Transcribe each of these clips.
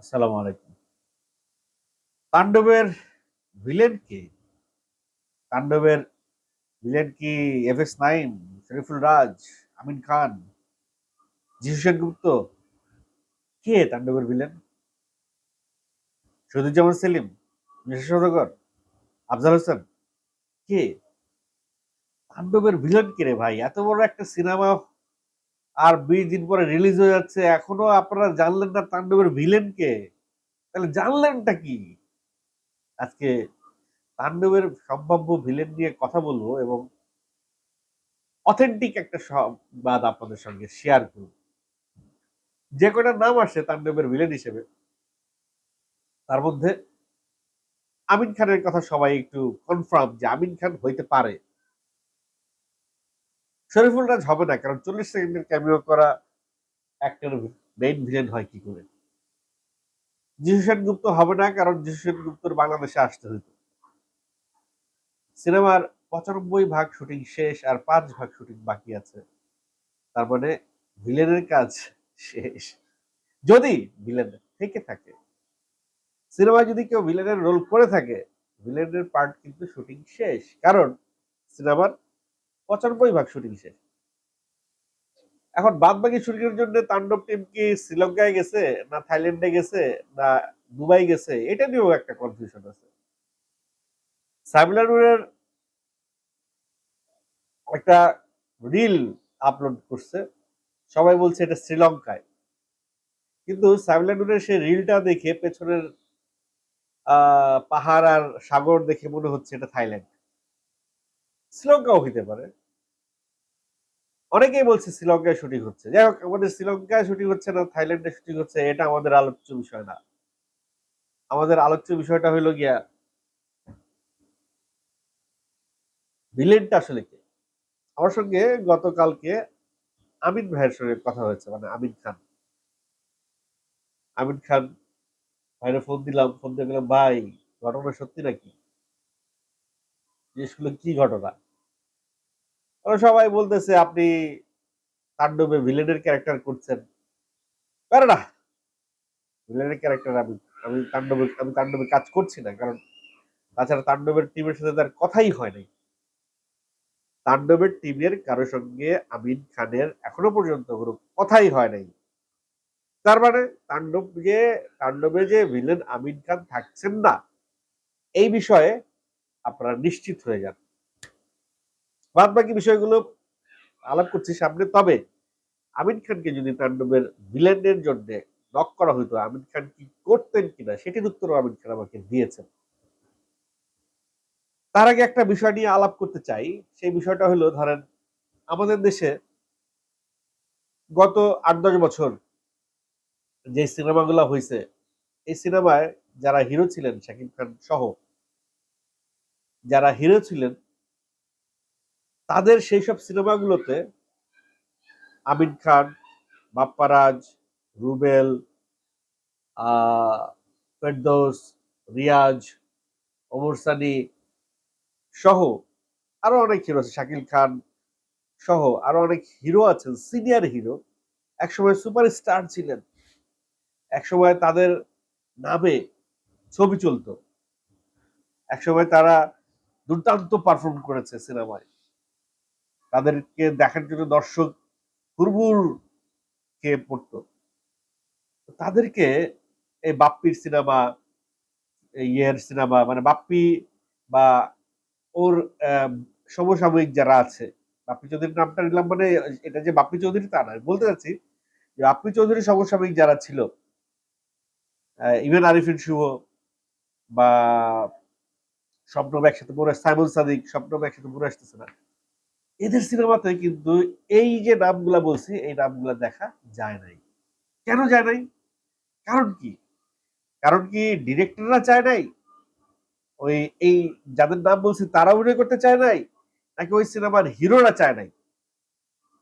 আসসালামু আলাইকুম। তাণ্ডবের ভিলেন কে? তাণ্ডবের ভিলেন কি এফ এস নাইন, শরীফুল রাজ, আমিন খান, যিশু সেনগুপ্ত? কে তাণ্ডবের ভিলেন শহীদুজ্জামান সেলিম, মিশা আফজাল হোসেন, কে? তাণ্ডবের ভিলেন কে রে ভাই? এত বড় একটা সিনেমা আর বিশ দিন পরে রিলিজ হয়ে যাচ্ছে। এখনও আপনারা জানলেন না তাণ্ডবের ভিলেন কে? তাহলে জানলেনটা কি? আজকে তাণ্ডবের সম্ভাব্য ভিলেন নিয়ে কথা বলব এবং অথেন্টিক একটা সংবাদ আপনাদের সঙ্গে শেয়ার করব। যে কয়টা নাম আসে তাণ্ডবের ভিলেন হিসেবে? তার মধ্যে আমিন খানের কথা সবাই একটু কনফার্ম যে আমিন খান হইতে পারে। শরীফুল রাজ হবে না, কারণ চল্লিশ সেকেন্ডের ক্যামিও করা একটার মেইন ভিলেন হয় কি করে? যিশু সেনগুপ্ত হবে না, কারণ যিশু সেনগুপ্তর বাংলাদেশে আসতে হইতো। সিনেমার পঁচানব্বই ভাগ শুটিং শেষ আর পাঁচ ভাগ শুটিং বাকি আছে। তার মানে ভিলেনের কাজ শেষ। যদি ভিলেন থেকে থাকে, সিনেমায় যদি কেউ ভিলেনের রোল করে থাকে ভিলেনের পার্ট কিন্তু শুটিং শেষ। কারণ সিনেমার পঁচানব্বই ভাগ শুটিং শেষ। এখন বাদ বাকি শুটিংয়ের জন্য তাণ্ডব টিম কি শ্রীলঙ্কায় গেছে, না থাইল্যান্ডে গেছে, না দুবাই গেছে? এটা নিয়েও একটা কনফিউশন আছে। সামিলানুরের একটা রিল আপলোড করছে। সবাই বলছে এটা শ্রীলঙ্কায়। কিন্তু সামিলানুরের সেই রিলটা দেখে পেছনের পাহাড় আর সাগর দেখে মনে হচ্ছে এটা থাইল্যান্ড। শ্রীলঙ্কাও হইতে পারে। অনেকেই বলছে শ্রীলঙ্কায় শুটিং হচ্ছে। যাই হোক, আমাদের শ্রীলঙ্কায় শুটিং হচ্ছে না, থাইল্যান্ডে শুটিং হচ্ছে, এটা আমাদের আলোচ্য বিষয় না। আমাদের আলোচ্য বিষয়টা হইল গিয়া ভিলেনটা আসলে কে? আমার সঙ্গে গতকালকে আমিন ভাইয়ের সঙ্গে কথা হয়েছে মানে আমিন খান। আমিন খান ভাইরে ফোন দিলাম ফোন দিয়ে গেলাম ভাই, ঘটনা সত্যি নাকি? জিনিসগুলো কি ঘটনা? সবাই বলতেছে, আপনি তাণ্ডবে ভিলেনের ক্যারেক্টার করছেন। পারে না। ভিলেনের ক্যারেক্টার আমি আমি তাণ্ডবে আমি তাণ্ডবে কাজ করছি না, কারণ তাছাড়া তাণ্ডবের টিমের সাথে তার কথাই হয় নাই। তাণ্ডবের টিমের কারোর সঙ্গে আমিন খানের এখনও পর্যন্ত কোনো কথাই হয় নাই। তার মানে তাণ্ডব যে তাণ্ডবে যে ভিলেন আমিন খান থাকছেন না, এই বিষয়ে আপনারা নিশ্চিত হয়ে যান। বাদ বাকি বিষয়গুলো আলাপ করছি সামনে। তবে আমিন খানকে যদি তাণ্ডবের ভিলেনের জন্য নক করা হইতো আমিন খান কি করতেন কিনা, সেটির উত্তরও আমিন খান আমাকে দিয়েছেন। তার আগে একটা বিষয় নিয়ে আলাপ করতে চাই। সেই বিষয়টা হলো, ধরেন, আমাদের দেশে গত আট, দশ বছর যে সিনেমাগুলো হয়েছে এই সিনেমায় যারা হিরো ছিলেন, শাকিব খান সহ, যারা হিরো ছিলেন তাদের সেই সব সিনেমাগুলোতে আমিন খান, বাপ্পারাজ, রুবেল ফেরদৌস, রিয়াজ, ওমর সানি সহ আরও অনেক হিরো আছে। শাকিল খান সহ আরও অনেক হিরো আছেন সিনিয়র হিরো একসময় সুপারস্টার ছিলেন। একসময় তাদের নামে ছবি চলতো। একসময় তারা দুর্দান্ত পারফর্ম করেছে সিনেমায়। তাদেরকে দেখার জন্য দর্শক হুরবুর খেয়ে পড়তো। তাদেরকে এই বাপ্পির সিনেমা ইয়ের সিনেমা মানে বাপ্পি বা ওর সমসাময়িক যারা আছে, বাপ্পি চৌধুরীর নামটা নিলাম মানে এটা যে বাপ্পি চৌধুরী তা নয় বলতে চাচ্ছি যে বাপ্পি চৌধুরী সমসাময়িক যারা ছিল ইভেন আরিফিন শুভ বা স্বপ্ন একসাথে পড়ে, সাইমন সাদিক স্বপ্ন একসাথে পড়ে আসতেছে না। এদের সিনেমাতে কিন্তু এই যে নামগুলা বলছি, এই নামগুলা দেখা যায় নাই। কেন যায় নাই? কারণ কি? কারণ কি ডিরেক্টররা চায় নাই? ওই এই যাদের নাম বলছি তারা অভিনয় করতে চায় নাই? নাকি ওই সিনেমার হিরোরা চায় নাই?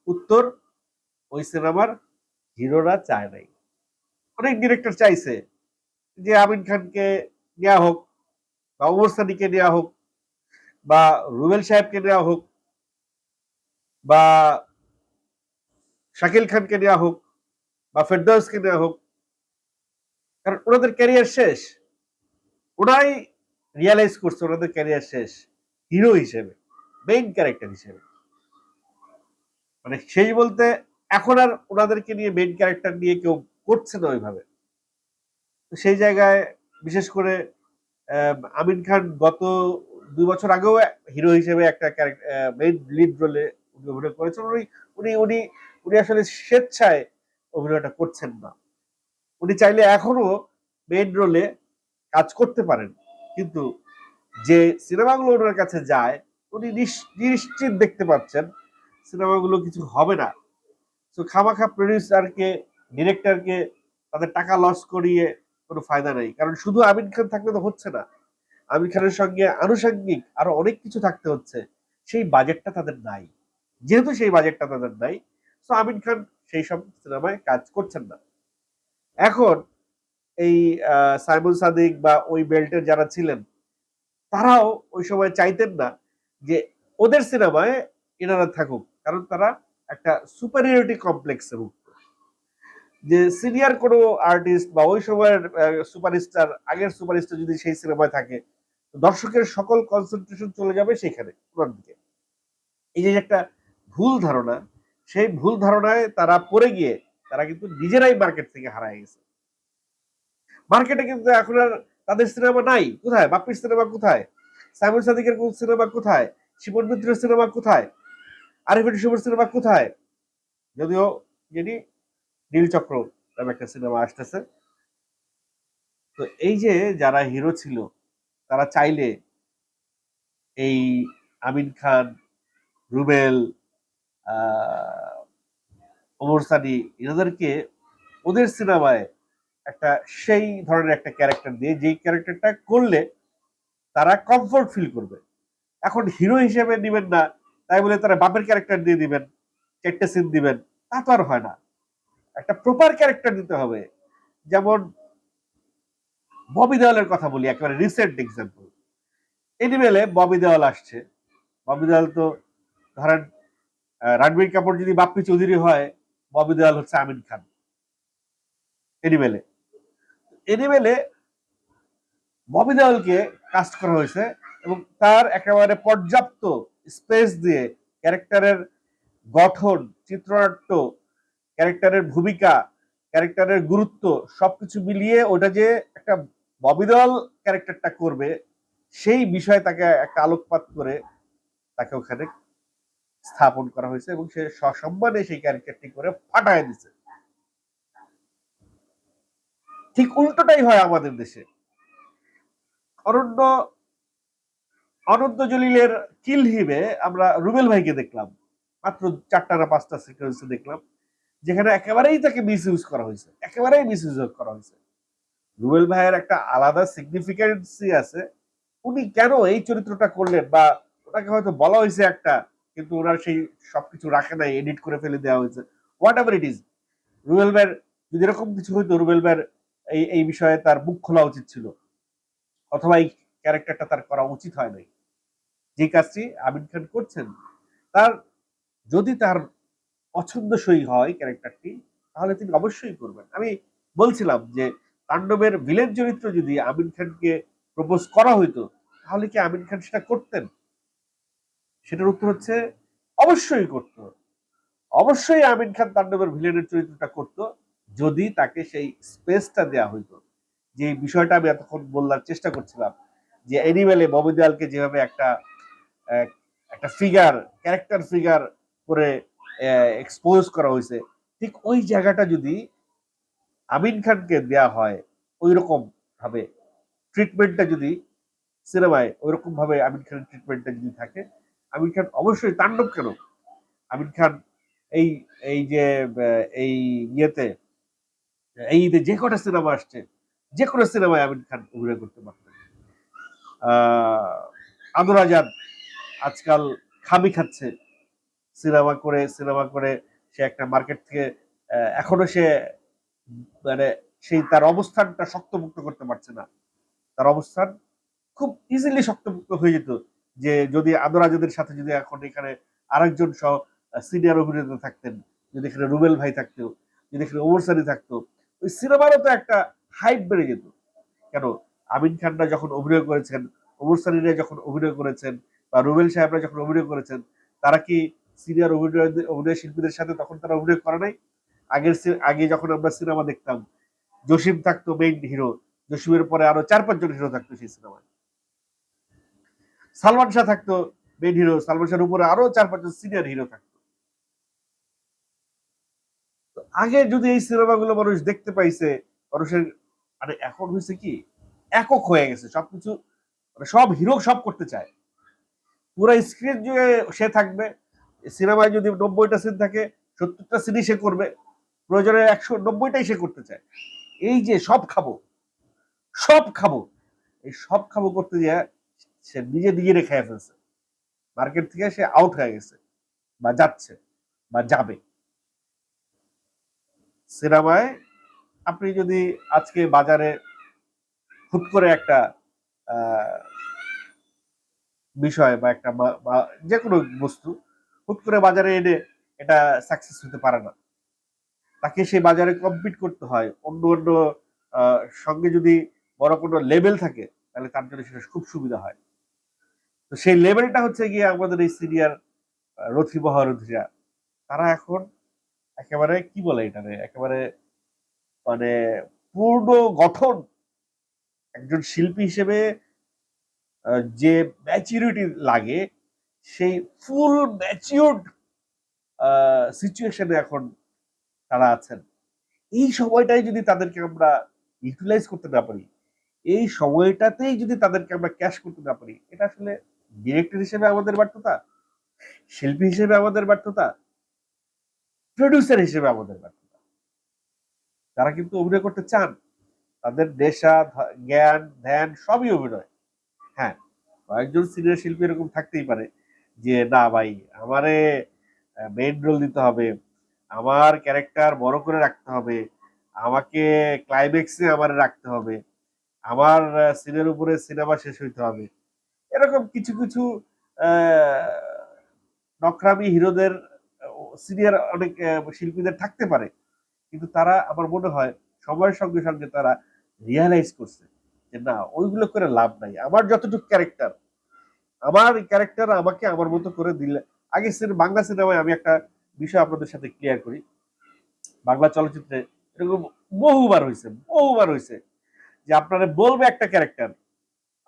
উত্তর, ওই সিনেমার হিরোরা চায় নাই। অনেক ডিরেক্টর চাইছে যে আমিন খানকে নেওয়া হোক, বা ওমর সানিকে নেওয়া হোক, বা রুবেল সাহেবকে নেওয়া হোক বা শাকিল খানকে নেওয়া হোক বা ফেরদৌসকে নেওয়া হোক, কারণ ওনাদের ক্যারিয়ার শেষ। ওনাই রিয়ালাইজ করছে ওনাদের ক্যারিয়ার শেষ। হিরো হিসেবে মেইন ক্যারেক্টার হিসেবে। মানে সেই বলতে এখন আর ওনাদেরকে নিয়ে মেইন ক্যারেক্টার নিয়ে কেউ করছে না ওইভাবে। সেই জায়গায় বিশেষ করে আমিন খান গত দুই বছর আগেও হিরো হিসেবে একটা ক্যারেক্টার মেইন লিড রোলে উনি অভিনয় করেছেন, উনি উনি উনি উনি আসলে স্বেচ্ছায় অভিনয়টা করছেন না। উনি চাইলে এখনও মেইন রোলে কাজ করতে পারেন, কিন্তু যে সিনেমাগুলো ওনার কাছে যায়, উনি নিশ- নিশ্চিত দেখতে পাচ্ছেন সিনেমাগুলো কিছু হবে না। তো খামাখা প্রডিউসারকে ডিরেক্টরকে তাদের টাকা লস করিয়ে কোনো ফায়দা নেই, কারণ শুধু আমিন খান থাকলে তো হচ্ছে না। আমিন খানের সঙ্গে আনুষঙ্গিক আরও অনেক কিছু থাকতে হচ্ছে, সেই বাজেটটা তাদের নাই। যেহেতু সেই বাজেটটা তাদের নাই তো আমিন খান সেই সব সিনেমায় কাজ করছেন না। এখন এই আহ, সাইমন সাদিক বা ওই বেল্টের যারা ছিলেন তারাও ওই সময় চাইতেন না যে ওদের সিনেমায় এনারা থাকুক কারণ তারা একটা সুপারিয়রিটি কমপ্লেক্সে ভুগত যে সিনিয়র কোনো আর্টিস্ট বা ওই সময়ের সুপারস্টার আগের সুপারস্টার যদি সেই সিনেমায় থাকে দর্শকের সকল কনসেন্ট্রেশন চলে যাবে সেখানে দিকে। এই যে একটা ভুল ধারণা, সেই ভুল ধারণায় তারা পড়ে গিয়ে তারা কিন্তু নিজেরাই মার্কেট থেকে হারায় গেছে। মার্কেটে কিন্তু এখন আর তাদের সিনেমা নাই। কোথায়? বাপ্পির সিনেমা কোথায়? সাইমন সাদিকের কোন সিনেমা কোথায়? শিবন মিত্রের সিনেমা কোথায়? আরিফিন শুভর সিনেমা কোথায়? যদিও যিনি নীলচক্র নামে একটা সিনেমা আসতেছে। তো এই যে যারা হিরো ছিল, তারা চাইলে এই আমিন খান, রুবেল ওমর সানি, এনাদেরকে ওদের সিনেমায় একটা সেই ধরনের একটা ক্যারেক্টার দিয়ে যেই ক্যারেক্টারটা করলে তারা কমফোর্ট ফিল করবে। এখন হিরো হিসেবে নেবেন না, তাই বলে তারা বাপের ক্যারেক্টার দিয়ে দিবেন, চারটে সিন দিবেন, তা তো আর হয় না। একটা প্রপার ক্যারেক্টার দিতে হবে। যেমন ববি দেওয়ালের কথা বলি, একেবারে রিসেন্ট এক্সাম্পল এনিমেলে ববি দেওয়াল আসছে। ববি দেওয়াল তো ধরেন রণবীর কাপুর যদি বাপ্পি চৌধুরী হয়, ববি দেওয়াল হচ্ছে আমিন খান। এনিমেলে। এনিমেলে ববি দেওয়ালকে কাস্ট করা হয়েছে এবং তার একেবারে পর্যাপ্ত স্পেস দিয়ে ক্যারেক্টারের গঠন, চিত্রনাট্য, ক্যারেক্টারের ভূমিকা, ক্যারেক্টারের গুরুত্ব সবকিছু মিলিয়ে ওটা যে একটা ববি দেওয়াল ক্যারেক্টারটা করবে, সেই বিষয়ে তাকে একটা আলোকপাত করে তাকে ওখানে স্থাপন করা হয়েছে এবং সে সসম্মানে সেই ক্যারেক্টারটি করে ফাটায় দিছে। ঠিক উল্টোটাই হয় আমাদের দেশে। অরণ্য অনন্ত জলিলের কিল হিবে আমরা রুবেল ভাইকে দেখলাম। মাত্র চারটা না পাঁচটা সিকোয়েন্সে দেখলাম, যেখানে একেবারেই তাকে মিস ইউজ করা হয়েছে। একেবারেই মিস ইউজ করা হয়েছে। রুবেল ভাইয়ের একটা আলাদা সিগনিফিকেন্সি আছে। উনি কেন এই চরিত্রটা করলেন বা ওনাকে হয়তো বলা হয়েছে একটা কিন্তু ওনার সেই সবকিছু রাখে নাই এডিট করে ফেলে দেওয়া হয়েছে। Whatever it is Rubel ভাইয়ের, যদি এরকম কিছু হইতো, রুবেল ভাইয়ের এই এই বিষয়ে তার মুখ খোলা উচিত ছিল। অথবা এই ক্যারেক্টারটা তার করা উচিত হয় নাই। যে কাজটি আমিন খান করছেন, তার যদি তার পছন্দসই হয় ক্যারেক্টারটি তাহলে তিনি অবশ্যই করবেন। আমি বলছিলাম যে, তাণ্ডবের ভিলেন চরিত্র যদি আমিন খানকে প্রপোজ করা হইতো, তাহলে কি আমিন খান সেটা করতেন? সেটার উত্তর হচ্ছে অবশ্যই করত। অবশ্যই আমিন খান তাণ্ডবের ভিলেনের চরিত্রটা করত, যদি তাকে সেই স্পেসটা দেওয়া হইতো। যে বিষয়টা আমি এতক্ষণ বলার চেষ্টা করছিলাম, যে এনিমেলে ববি দেওয়ালকে যেভাবে একটা একটা ফিগার ক্যারেক্টার ফিগার করে এক্সপোজ করা হয়েছে ঠিক ওই জায়গাটা যদি আমিন খানকে দেয়া হয় ওই রকম ভাবে ট্রিটমেন্টটা যদি সিনেমায় ওই রকম ভাবে আমিন খানের ট্রিটমেন্টটা যদি থাকে আমিন খান অবশ্যই তাণ্ডব কেন? আমিন খান এই এই যে এই ইয়েতে, এই ঈদে যে কটা সিনেমা আসছে, যে কোনো সিনেমায় আমিন খান অভিনয় করতে পারতেন আদর আজাদ আজকাল খামি খাচ্ছে। সিনেমা করে সিনেমা করে সে একটা মার্কেট থেকে এখনও সে মানে সেই তার অবস্থানটা শক্তমুক্ত করতে পারছে না। তার অবস্থান খুব ইজিলি শক্তমুক্ত হয়ে যেত। যে যদি আদর আজাদের সাথে যদি এখন এখানে আরেকজন সহ সিনিয়র অভিনেতা থাকতেন, যদি এখানে রুবেল ভাই থাকতো, যদি এখানে ওমর সানি থাকতো, ওই সিনেমারও তো একটা হাইপ বেড়ে যেত। কেন? আমিন খানরা যখন অভিনয় করেছেন, ওমর সালিরা যখন অভিনয় করেছেন বা রুবেল সাহেবরা যখন অভিনয় করেছেন, তারা কি সিনিয়র অভিনয় অভিনয় শিল্পীদের সাথে তখন তারা অভিনয় করে নাই? আগের আগে যখন আমরা সিনেমা দেখতাম, জসিম থাকতো মেইন হিরো জসিমের পরে আরও চার পাঁচজন হিরো থাকতো সেই সিনেমায়। সালমান শাহ থাকতো মেইন হিরো সালমান শাহের উপরে আরও চার পাঁচজন সিনিয়র হিরো থাকতো। আগে যদি এই সিনেমাগুলো মানুষ দেখতে পাইছে, মানুষের আরে এখন হয়েছে কি, একক হয়ে গেছে, সবকিছু মানে সব হিরো সব করতে চায়। পুরো স্ক্রিন জুড়ে সে থাকবে সিনেমায় যদি নব্বইটা সিন থাকে, সত্তরটা সিনই সে করবে, প্রয়োজনে একশো নব্বইটাই সে করতে চায়। এই যে সব খাব সব খাব, এই সব খাব করতে গিয়ে সে নিজে নিজেরে খেয়ে ফেলছে। মার্কেট থেকে সে আউট হয়ে গেছে, বা যাচ্ছে, বা যাবে। সিনেমায় আপনি যদি আজকে বাজারে হুট করে একটা বিষয় বা একটা যে কোনো বস্তু, হুট করে বাজারে এনে এটা সাকসেস হতে পারে না। তাকে সেই বাজারে কম্পিট করতে হয়। অন্য অন্য সঙ্গে যদি বড় কোনো লেভেল থাকে, তাহলে তার জন্য সেটা খুব সুবিধা হয়। তো সেই লেভেলটা হচ্ছে গিয়ে আমাদের এই সিনিয়র রথি মহারথীরা। তারা এখন একেবারে কি বলে এটারে একেবারে মানে পূর্ণ গঠন একজন শিল্পী হিসেবে যে ম্যাচিউরিটি লাগে, সেই ফুল ম্যাচিউরড সিচুয়েশনে এখন তারা আছেন। এই সময়টাই যদি তাদেরকে আমরা ইউটিলাইজ করতে না পারি, এই সময়টাতেই যদি তাদেরকে আমরা ক্যাশ করতে না পারি, এটা আসলে ডিরেক্টর হিসেবে আমাদের ব্যর্থতা, শিল্পী হিসেবে আমাদের ব্যর্থতা প্রডিউসার হিসেবে আমাদের ব্যর্থতা। তারা কিন্তু অভিনয় করতে চান, তাদের নেশা জ্ঞান, ধ্যান সবই অভিনয়। হ্যাঁ কয়েকজন সিনিয়র শিল্পী এরকম থাকতেই পারে যে, না ভাই, আমারে মেইন রোল দিতে হবে, আমার ক্যারেক্টার বড় করে রাখতে হবে, আমাকে ক্লাইম্যাক্সে আমার রাখতে হবে, আমার সিনের উপরে সিনেমা শেষ হইতে হবে। এরকম কিছু কিছু নকরামি হিরোদের, সিনিয়র অনেক শিল্পীদের থাকতে পারে। কিন্তু তারা আমার মনে হয় সময়ের সঙ্গে সঙ্গে তারা রিয়ালাইজ করছে যে না, ওইগুলো করে লাভ নাই। আমার যতটুকু ক্যারেক্টার আমার ক্যারেক্টার আমাকে আমার মতো করে দিলে আগে বাংলা সিনেমায় আমি একটা বিষয় আপনাদের সাথে ক্লিয়ার করি। বাংলা চলচ্চিত্রে এরকম বহুবার হয়েছে বহুবার হয়েছে যে আপনারা বলবে একটা ক্যারেক্টার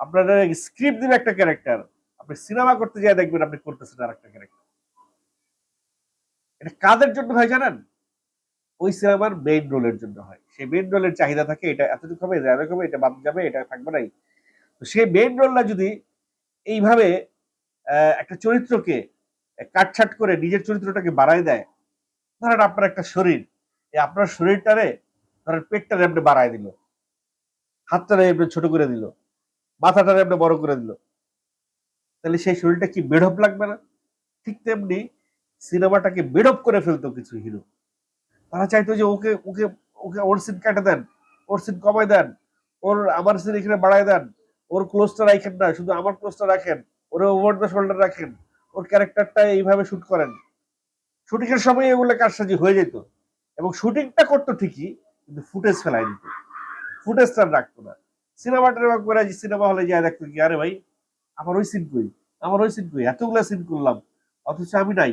আপনারা স্ক্রিপ্ট দিবে একটা ক্যারেক্টার আপনি সিনেমা করতে যাই দেখবেন আপনি করতেছেন আর একটা ক্যারেক্টার এটা কাদের জন্য হয় জানেন? ওই সিনেমার মেইন রোলের জন্য হয়। সেই মেইন রোলের চাহিদা থাকে এটা এতটুকু হবে এটা হবে, এটা বাদ যাবে এটা থাকবে নাই। তো সেই মেইন রোলটা যদি এইভাবে একটা চরিত্রকে কাটছাট করে নিজের চরিত্রটাকে বাড়ায় দেয় ধরেন আপনার একটা শরীর এই আপনার শরীরটারে ধরেন পেটটারে আপনি বাড়ায় দিল হাতটারে আপনি ছোট করে দিল মাথাটারে আপনি বড় করে দিল। তাহলে সেই শরীরটা কি বেঢপ লাগবে না? ঠিক তেমনি সিনেমাটাকে বেঢপ করে ফেলতো কিছু হিরো। তারা চাইতো যে ওকে ওকে ওকে ওর সিন কাটে দেন, ওর সিন কমায় দেন, ওর আমার সিন এখানে বাড়ায় দেন, ওর ক্লোজটা রাখেন না, শুধু আমার ক্লোজটা রাখেন, ওর ওভার দ্য শোল্ডার রাখেন, ওর ক্যারেক্টারটা এইভাবে শুট করেন। শুটিং এর সময় এগুলো কারসাজি হয়ে যেত। এবং শুটিংটা করতো ঠিকই, কিন্তু ফুটেজ ফেলাই দিত। ফুটেজটা রাখতো না। সিনেমাটা এরকম করে সিনেমা হলে যায় দেখতো কি আরে ভাই, আমার ওই সিন কই? আমার ওই সিন কই? এতগুলা সিন করলাম, অথচ আমি নাই।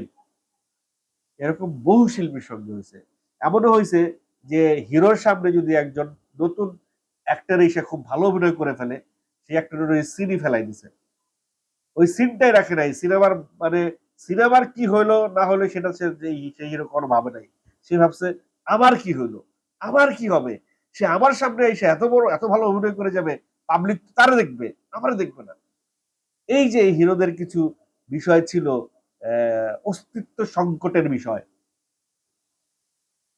এরকম বহু শিল্পীর সঙ্গে হয়েছে। এমনও হয়েছে যে হিরোর সামনে যদি একজন নতুন অ্যাক্টর এসে খুব ভালো অভিনয় করে ফেলে, সেই অ্যাক্টরের ওই সিনই ফেলাই দিছে। ওই সিনটাই রাখে নাই। সিনেমার মানে সিনেমার কি হইল, না হলো সেটা সে হিরো কোনো ভাবে নাই। সে ভাবছে, আমার কি হইল? আমার কি হবে? সে আমার সামনে এসে এত বড়, এত ভালো অভিনয় করে যাবে পাবলিক তারা দেখবে, আমার দেখবে না। এই যে হিরোদের কিছু বিষয় ছিল অস্তিত্ব সংকটের বিষয়।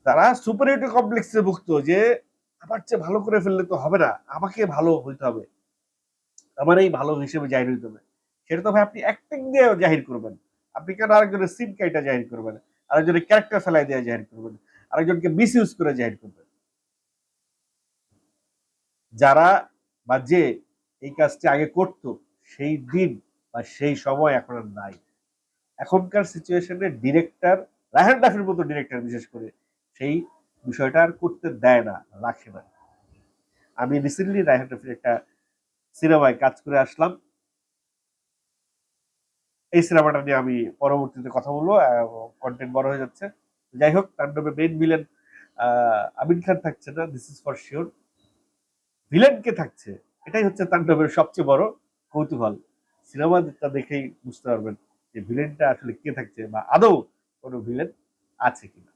তারা সুপারিটি কমপ্লেক্সে ভুগত যে, আমার চেয়ে ভালো করে ফেললে তো হবে না, আমাকে ভালো হইতে হবে। আমার এই ভালো হিসেবে জাহির হইতে হবে। সেটা তো ভাই আপনি অ্যাক্টিং দিয়ে জাহির করবেন। আপনি কেন আরেকজনের সিন কাইটা জাহির করবেন? আরেকজনের ক্যারেক্টার ফেলাই দিয়ে জাহির করবেন? আরেকজনকে মিস ইউজ করে জাহির করবেন। যারা বা যে এই কাজটি আগে করত, সেই দিন বা সেই সময় এখন আর নাই। এখনকার সিচুয়েশনে ডিরেক্টর রাহেন ডাফির মতো ডিরেক্টর বিশেষ করে, সেই বিষয়টা আর করতে দেয় না, রাখে না। আমি রিসেন্টলি রায়হান রফির একটা সিনেমায় কাজ করে আসলাম। এই সিনেমাটা নিয়ে আমি পরবর্তীতে কথা বলব কন্টেন্ট বড় হয়ে যাচ্ছে। যাই হোক তাণ্ডবের মেইন ভিলেন আমিন খান থাকছে না this is for sure villain কে থাকছে? এটাই হচ্ছে তাণ্ডবের সবচেয়ে বড় কৌতূহল। সিনেমা সিনেমাটা দেখেই বুঝতে পারবেন যে ভিলেনটা আসলে কে থাকছে বা আদৌ কোনো ভিলেন আছে কিনা।